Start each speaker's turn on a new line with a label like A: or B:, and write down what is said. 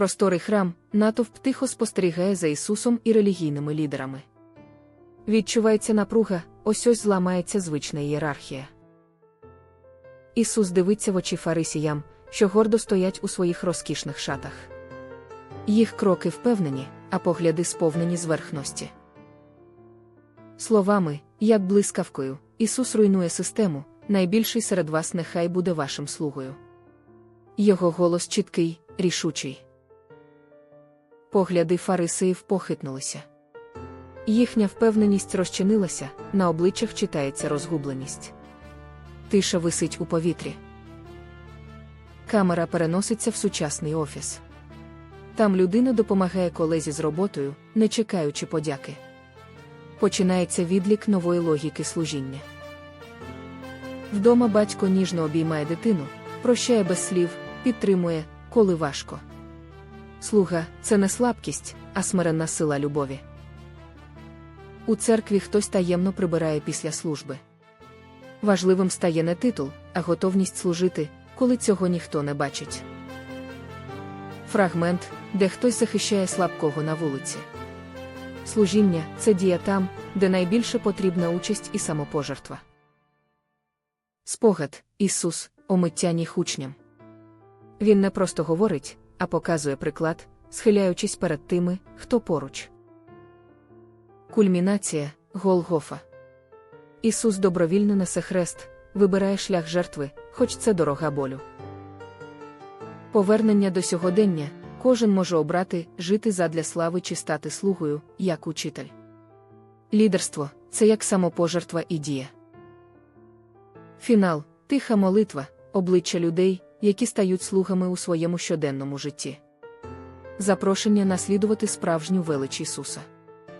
A: Просторий храм, натовп тихо спостерігає за Ісусом і релігійними лідерами. Відчувається напруга, ось ось зламається звична ієрархія. Ісус дивиться в очі фарисіям, що гордо стоять у своїх розкішних шатах. Їх кроки впевнені, а погляди сповнені зверхності. Словами, як блискавкою, Ісус руйнує систему, найбільший серед вас нехай буде вашим слугою. Його голос чіткий, рішучий. Погляди фарисеїв похитнулися. Їхня впевненість розчинилася, на обличчях читається розгубленість. Тиша висить у повітрі. Камера переноситься в сучасний офіс. Там людина допомагає колезі з роботою, не чекаючи подяки. Починається відлік нової логіки служіння. Вдома батько ніжно обіймає дитину, прощає без слів, підтримує, коли важко. Слуга це не слабкість, а смиренна сила любові. У церкві хтось таємно прибирає після служби. Важливим стає не титул, а готовність служити, коли цього ніхто не бачить. Фрагмент, де хтось захищає слабкого на вулиці. Служіння це дія там, де найбільше потрібна участь і самопожертва. Спогад Ісус, омиття ніг учням. Він не просто говорить, а показує приклад, схиляючись перед тими, хто поруч. Кульмінація Голгофа. Ісус добровільно несе хрест, вибирає шлях жертви, хоч це дорога болю. Повернення до сьогодення кожен може обрати жити задля слави чи стати слугою, як учитель. Лідерство це як самопожертва і дія. Фінал тиха молитва, обличчя людей, які стають слугами у своєму щоденному житті. Запрошення наслідувати справжню велич Ісуса.